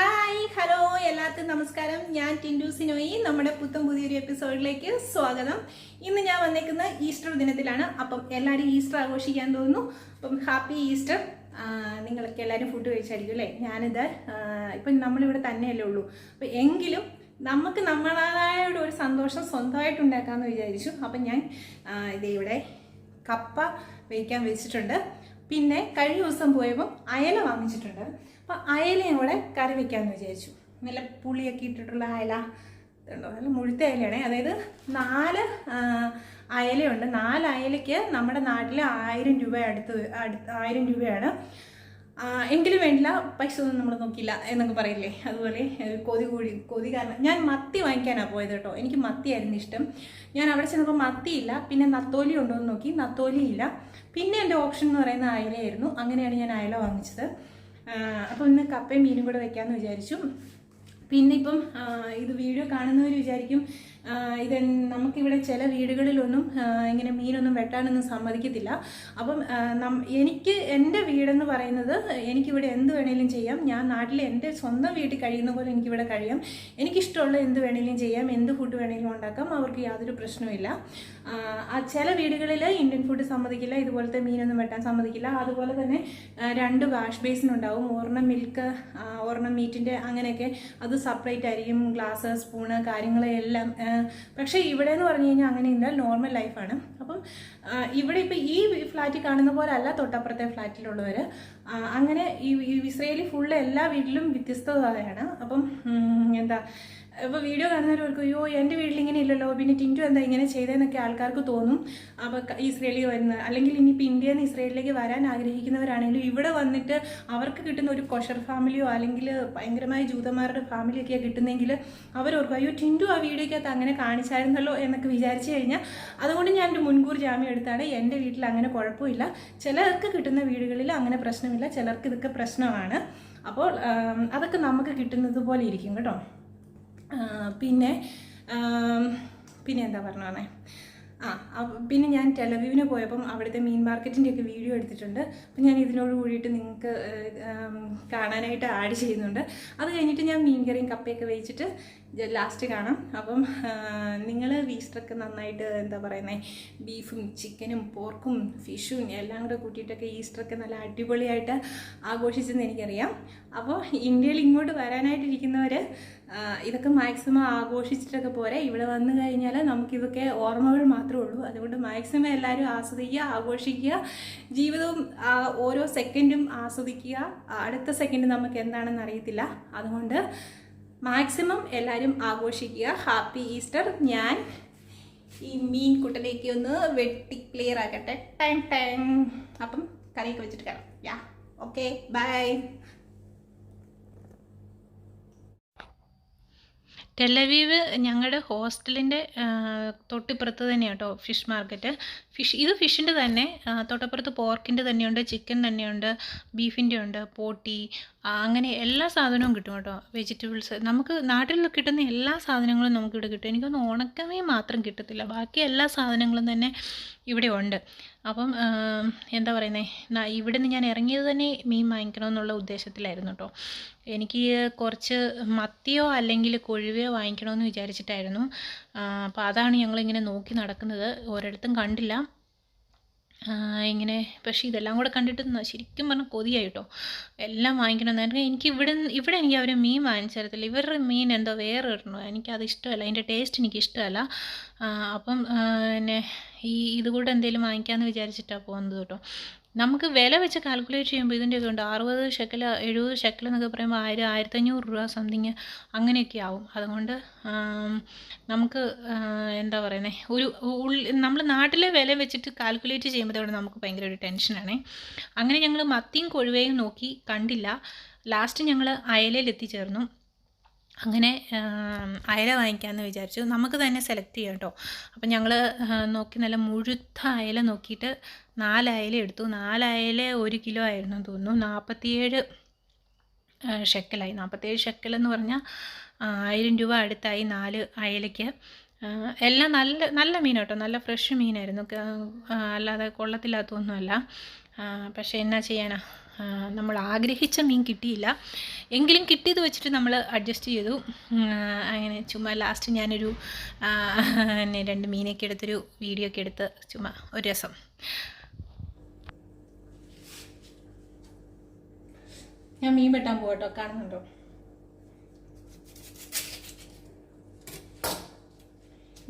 Hi hello എല്ലാവർക്കും നമസ്കാരം. ഞാൻ ടിൻഡു സിനോയി. നമ്മുടെ പുത്തും പുതിയൊരു എപ്പിസോഡിലേക്ക് സ്വാഗതം. ഇന്ന് ഞാൻ വന്നേക്കുന്ന ഈസ്റ്റർ ദിനത്തിലാണ്. അപ്പം എല്ലാവരും ഈസ്റ്റർ ആഘോഷിക്കാൻ തോന്നുന്നു. അപ്പം ഹാപ്പി ഈസ്റ്റർ. നിങ്ങളൊക്കെ എല്ലാവരും ഫുഡ് കഴിച്ചായിരിക്കും അല്ലേ? ഞാനിത് ഇപ്പം നമ്മളിവിടെ തന്നെയല്ലേ ഉള്ളൂ. അപ്പം എങ്കിലും നമുക്ക് നമ്മളായ ഒരു സന്തോഷം സ്വന്തമായിട്ട് ഉണ്ടാക്കാമെന്ന് വിചാരിച്ചു. അപ്പം ഞാൻ ഇതേ ഇവിടെ കപ്പ വേവിക്കാൻ വെച്ചിട്ടുണ്ട്. പിന്നെ കഴിഞ്ഞ ദിവസം പോയപ്പോൾ അയല വാങ്ങിച്ചിട്ടുണ്ട്. അപ്പം അയലയും കൂടെ കറി വെക്കാമെന്ന് വിചാരിച്ചു. നല്ല പുളിയൊക്കെ ഇട്ടിട്ടുള്ള അയല. ഉണ്ടോ നല്ല മുഴുത്ത അയലയാണ്. അതായത് നാല് അയലയുണ്ട്. നാല് അയലയ്ക്ക് നമ്മുടെ നാട്ടിൽ ആയിരം രൂപ അടുത്ത് ആയിരം രൂപയാണ്. എങ്കിലും വേണ്ടില്ല പൈസ ഒന്നും നമ്മൾ നോക്കില്ല എന്നൊക്കെ പറയില്ലേ? അതുപോലെ കൊതി കൂടി കൊതി കാരണം ഞാൻ മത്തി വാങ്ങിക്കാനാണ് പോയത് കേട്ടോ. എനിക്ക് മത്തിയായിരുന്നു ഇഷ്ടം. ഞാൻ അവിടെ ചെന്നപ്പോൾ മത്തിയില്ല പിന്നെ നത്തോലി ഉണ്ടോ എന്ന് നോക്കി നത്തോലിയില്ല പിന്നെ എന്റെ ഓപ്ഷൻ എന്ന് പറയുന്ന അയലയായിരുന്നു. അങ്ങനെയാണ് ഞാൻ അയല വാങ്ങിച്ചത്. അപ്പോൾ ഇന്ന് കപ്പയും മീനും കൂടെ വെക്കാമെന്ന് വിചാരിച്ചു. പിന്നെ ഇപ്പം ഇത് വീഡിയോ കാണുന്നവർ വിചാരിക്കും ഇത് നമുക്കിവിടെ ചില വീടുകളിലൊന്നും ഇങ്ങനെ മീനൊന്നും വെട്ടാനൊന്നും സമ്മതിക്കത്തില്ല. അപ്പം എനിക്ക് എന്റെ വീടെന്ന് പറയുന്നത് എനിക്കിവിടെ എന്ത് വേണേലും ചെയ്യാം. ഞാൻ നാട്ടിൽ എന്റെ സ്വന്തം വീട്ടിൽ കഴിയുന്ന പോലെ എനിക്കിവിടെ കഴിയാം. എനിക്കിഷ്ടമുള്ള എന്ത് വേണേലും ചെയ്യാം. എന്ത് ഫുഡ് വേണേലും ഉണ്ടാക്കാം. അവർക്ക് യാതൊരു പ്രശ്നവുമില്ല ചില വീടുകളിൽ ഇന്ത്യൻ ഫുഡ് സമ്മതിക്കില്ല. ഇതുപോലത്തെ മീനൊന്നും വെട്ടാൻ സമ്മതിക്കില്ല. അതുപോലെ തന്നെ രണ്ട് വാഷ് ബേസിൻ ഉണ്ടാവും. ഒരെണ്ണം മിൽക്ക് ഒരെണ്ണം മീറ്റിന്റെ അങ്ങനെയൊക്കെ. അത് സെപ്പറേറ്റ് ആയിരിക്കും. ഗ്ലാസ് സ്പൂണ് കാര്യങ്ങളെല്ലാം പക്ഷേ ഇവിടെ എന്ന് പറഞ്ഞു കഴിഞ്ഞാൽ അങ്ങനെയില്ല നോർമൽ ലൈഫാണ് അപ്പം ഇവിടെ ഇപ്പോൾ ഈ ഫ്ലാറ്റിൽ കാണുന്ന പോലെ അല്ല തൊട്ടപ്പുറത്തെ ഫ്ലാറ്റിലുള്ളവർ അങ്ങനെ ഈ ഇസ്രയേലി ഫുള്ള് എല്ലാ വീട്ടിലും വ്യത്യസ്തതയാണ് അപ്പം എന്താ ഇപ്പോൾ വീഡിയോ കാണുന്നവർക്ക് അയ്യോ എന്റെ വീട്ടിൽ ഇങ്ങനെ ഇല്ലല്ലോ പിന്നെ ടിന്റു എന്താ ഇങ്ങനെ ചെയ്തതെന്നൊക്കെ ആൾക്കാർക്ക് തോന്നും. അപ്പോൾ ഇസ്രയേലിൽ വരുന്നത് അല്ലെങ്കിൽ ഇനിയിപ്പോൾ ഇന്ത്യയിൽ നിന്ന് ഇസ്രയേലിലേക്ക് വരാൻ ആഗ്രഹിക്കുന്നവരാണെങ്കിലും ഇവിടെ വന്നിട്ട് അവർക്ക് കിട്ടുന്ന ഒരു കൊഷർ ഫാമിലിയോ അല്ലെങ്കിൽ ഭയങ്കരമായ ജൂതന്മാരുടെ ഫാമിലിയൊക്കെയാണ് കിട്ടുന്നെങ്കിൽ അവരോർക്കും അയ്യോ ടിന്റു ആ വീഡിയോക്കകത്ത് അങ്ങനെ കാണിച്ചായിരുന്നല്ലോ എന്നൊക്കെ വിചാരിച്ചു കഴിഞ്ഞാൽ അതുകൊണ്ട് ഞാൻ ഒരു മുൻകൂർ ജാമ്യം എടുത്താണ്. എന്റെ വീട്ടിൽ അങ്ങനെ കുഴപ്പമില്ല. ചിലർക്ക് കിട്ടുന്ന വീടുകളിൽ അങ്ങനെ പ്രശ്നമില്ല. ചിലർക്ക് ഇതൊക്കെ പ്രശ്നമാണ്. അപ്പോൾ അതൊക്കെ നമുക്ക് കിട്ടുന്നത് പോലെ ഇരിക്കും കേട്ടോ. പിന്നെ പിന്നെ എന്താ പറഞ്ഞേ ആ പിന്നെ ഞാൻ ടെലവ്യൂവിന് പോയപ്പം അവിടുത്തെ മീൻ മാർക്കറ്റിന്റെ ഒക്കെ വീഡിയോ എടുത്തിട്ടുണ്ട്. അപ്പം ഞാൻ ഇതിനോട് കൂടിയിട്ട് നിങ്ങൾക്ക് കാണാനായിട്ട് ആഡ് ചെയ്യുന്നുണ്ട്. അത് കഴിഞ്ഞിട്ട് ഞാൻ മീൻ കറിയും കപ്പയൊക്കെ വേവിച്ചിട്ട് ലാസ്റ്റ് കാണാം. അപ്പം നിങ്ങൾ വീസ്റ്ററൊക്കെ നന്നായിട്ട് എന്താ പറയുന്നത് ബീഫും ചിക്കനും പോർക്കും ഫിഷും എല്ലാം കൂടെ കൂട്ടിയിട്ടൊക്കെ ഈസ്റ്ററൊക്കെ നല്ല അടിപൊളിയായിട്ട് ആഘോഷിച്ചെന്ന് എനിക്കറിയാം. അപ്പോൾ ഇന്ത്യയിൽ ഇങ്ങോട്ട് വരാനായിട്ടിരിക്കുന്നവർ ഇതൊക്കെ മാക്സിമം ആഘോഷിച്ചിട്ടൊക്കെ പോരെ. ഇവിടെ വന്നു കഴിഞ്ഞാൽ നമുക്കിതൊക്കെ ഓർമ്മകൾ മാത്രമേ ഉള്ളൂ. അതുകൊണ്ട് മാക്സിമം എല്ലാവരും ആസ്വദിക്കുക ആഘോഷിക്കുക ജീവിതവും ഓരോ സെക്കൻഡും ആസ്വദിക്കുക. അടുത്ത സെക്കൻഡ് നമുക്ക് എന്താണെന്ന് അറിയത്തില്ല. അതുകൊണ്ട് മാക്സിമം എല്ലാവരും ആഘോഷിക്കുക. ഹാപ്പി ഈസ്റ്റർ ഞാൻ ഈ മീൻ കുട്ടലേക്ക് ഒന്ന് വെട്ടി ക്ലിയർ ആക്കട്ടെ. ടൈം ടൈം അപ്പം കറിയൊക്കെ വെച്ചിട്ട് കാണാം യാ ഓക്കെ ബൈ ടെലവീവ് ഞങ്ങളുടെ ഹോസ്റ്റലിന്റെ തൊട്ടിപ്പുറത്ത് തന്നെയാണ് കേട്ടോ ഫിഷ് മാർക്കറ്റ് ഫിഷ് ഇത് ഫിഷിന്റെ തന്നെ തൊട്ടപ്പുറത്ത് പോർക്കിന്റെ തന്നെയുണ്ട് ചിക്കൻ തന്നെയുണ്ട് ബീഫിന്റെ ഉണ്ട് പോട്ടി അങ്ങനെ എല്ലാ സാധനവും കിട്ടും കേട്ടോ. വെജിറ്റബിൾസ് നമുക്ക് നാട്ടിൽ കിട്ടുന്ന എല്ലാ സാധനങ്ങളും നമുക്കിവിടെ കിട്ടും. എനിക്കൊന്ന് ഉണക്കമേ മാത്രം കിട്ടത്തില്ല. ബാക്കി എല്ലാ സാധനങ്ങളും തന്നെ ഇവിടെ ഉണ്ട്. അപ്പം എന്താ പറയുന്നത് ഇവിടെ നിന്ന് ഞാൻ ഇറങ്ങിയത് തന്നെ മീൻ വാങ്ങിക്കണമെന്നുള്ള ഉദ്ദേശത്തിലായിരുന്നു കേട്ടോ. എനിക്ക് കുറച്ച് മത്തിയോ അല്ലെങ്കിൽ കൊഴുവയോ വാങ്ങിക്കണമെന്ന് വിചാരിച്ചിട്ടായിരുന്നു. അപ്പോൾ അതാണ് ഞങ്ങളിങ്ങനെ നോക്കി നടക്കുന്നത്. ഒരിടത്തും കണ്ടില്ല. ഇങ്ങനെ. പക്ഷേ ഇതെല്ലാം കൂടെ കണ്ടിട്ട് ശരിക്കും പറഞ്ഞാൽ കൊതിയായി കേട്ടോ. എല്ലാം വാങ്ങിക്കണം. എന്ന് എനിക്ക് ഇവിടെ ഇവിടെ എനിക്ക് അവർ മീൻ വാങ്ങിച്ചു തരത്തില്ല. ഇവരുടെ മീൻ എന്തോ വേറെ ഇടണോ എനിക്കത് ഇഷ്ടമല്ല. അതിന്റെ ടേസ്റ്റ് എനിക്ക് ഇഷ്ടമല്ല. അപ്പം പിന്നെ ഈ ഇതുകൂടെ എന്തെങ്കിലും വാങ്ങിക്കാമെന്ന് വിചാരിച്ചിട്ടാണ് പോകുന്നത് കേട്ടോ. നമുക്ക് വില വെച്ച് കാൽക്കുലേറ്റ് ചെയ്യുമ്പോൾ ഇതിന്റെയൊക്കെ ഉണ്ട്. അറുപത് ഷെക്കൽ എഴുപത് ഷെക്കൽ എന്നൊക്കെ പറയുമ്പോൾ ആയിരം ആയിരത്തഞ്ഞൂറ് രൂപ സംതിങ് അങ്ങനെയൊക്കെ ആവും. അതുകൊണ്ട് നമുക്ക് എന്താ പറയുന്നത് ഒരു നമ്മൾ നാട്ടിലെ വില വെച്ചിട്ട് കാൽക്കുലേറ്റ് ചെയ്യുമ്പോഴത്തോടെ നമുക്ക് ഭയങ്കര ഒരു ടെൻഷനാണ് അങ്ങനെ ഞങ്ങൾ മത്തിയും കൊഴുവയും നോക്കി കണ്ടില്ല. ലാസ്റ്റ് ഞങ്ങൾ അയലയിൽ എത്തിച്ചേർന്നു അങ്ങനെ അയല വാങ്ങിക്കാമെന്ന് വിചാരിച്ചു. നമുക്ക് തന്നെ സെലക്ട് ചെയ്യാം കേട്ടോ അപ്പം ഞങ്ങൾ നോക്കി നല്ല മുഴുത്ത അയല നോക്കിയിട്ട് നാല് അയല എടുത്തു. നാല് അയല ഒരു കിലോ ആയിരുന്നു തോന്നുന്നു. നാൽപ്പത്തിയേഴ് ഷെക്കലായി നാൽപ്പത്തേഴ് ഷെക്കൽ എന്ന് പറഞ്ഞാൽ ആയിരം രൂപ അടുത്തായി നാല് അയലയ്ക്ക്. എല്ലാം നല്ല നല്ല മീൻ കേട്ടോ നല്ല ഫ്രഷ് മീനായിരുന്നു. അല്ലാതെ കൊള്ളത്തില്ലാത്തൊന്നുമല്ല. പക്ഷേ എന്നാ ചെയ്യാനാ? നമ്മൾ ആഗ്രഹിച്ച മീൻ കിട്ടിയില്ല. എങ്കിലും കിട്ടിയത് വെച്ചിട്ട് നമ്മൾ അഡ്ജസ്റ്റ് ചെയ്തു. അങ്ങനെ ചുമ്മാ ലാസ്റ്റ് ഞാനൊരു പിന്നെ രണ്ട് മീനൊക്കെ എടുത്തൊരു വീഡിയോ ഒക്കെ എടുത്ത് ചുമ്മാ ഒരു രസം. ഞാൻ മീൻ വെട്ടാൻ പോകട്ടോ കാണുന്നുണ്ടോ?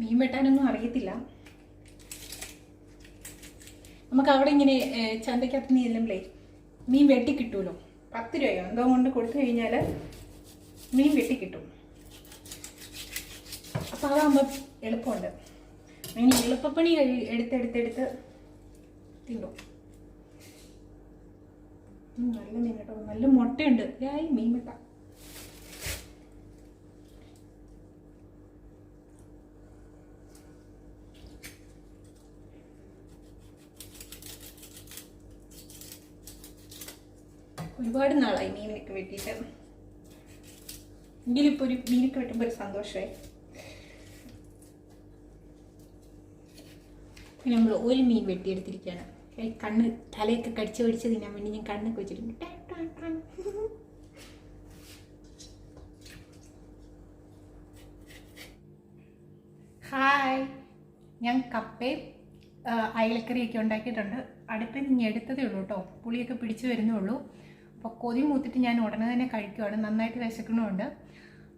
മീൻ വെട്ടാനൊന്നും അറിയത്തില്ല. നമുക്ക് അവിടെ ഇങ്ങനെ ചന്തയ്ക്കകത്ത് നീ ചെല്ലുമ്പളേ മീൻ വെട്ടി കിട്ടുമല്ലോ പത്ത് രൂപയോ? എന്തോ കൊണ്ട് കൊടുത്തു കഴിഞ്ഞാൽ മീൻ വെട്ടി കിട്ടും. അപ്പോൾ അതാകുമ്പോൾ എളുപ്പമുണ്ട്. അങ്ങനെ എളുപ്പപ്പണി എടുത്തെടുത്തെടുത്ത് തിന്നും. നല്ല മീൻ കേട്ടോ. നല്ല മുട്ടയുണ്ട്. യായി മീൻ വെട്ട. ഒരുപാട് നാളായി മീനൊക്കെ വെട്ടിയിട്ട്. ഇപ്പോൾ ഒരു മീനൊക്കെ വെട്ടുമ്പോൾ ഒരു സന്തോഷമായി. പിന്നെ നമ്മൾ ഒരു മീൻ വെട്ടിയെടുത്തിരിക്കുകയാണ്. കണ്ണ് തലയൊക്കെ കടിച്ച് പിടിച്ച് തിന്നാൻ വേണ്ടി ഞാൻ കണ്ണൊക്കെ വെച്ചിട്ടുണ്ട്. ഹായ്. ഞാൻ കപ്പയും അയലക്കറിയൊക്കെ ഉണ്ടാക്കിയിട്ടുണ്ട്. അടുപ്പിൽ നിന്ന് എടുത്തതേ ഉള്ളൂ കേട്ടോ. പുളിയൊക്കെ പിടിച്ചു വരുന്നേ ഉള്ളൂ. അപ്പോൾ കൊതി മൂത്തിട്ട് ഞാൻ ഉടനെ തന്നെ കഴിക്കുവാണ്. നന്നായിട്ട് വിശക്കണമുണ്ട്.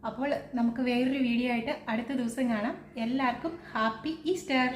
അപ്പോൾ നമുക്ക് വേറൊരു വീഡിയോ ആയിട്ട് അടുത്ത ദിവസം കാണാം. എല്ലാവർക്കും ഹാപ്പി ഈസ്റ്റർ.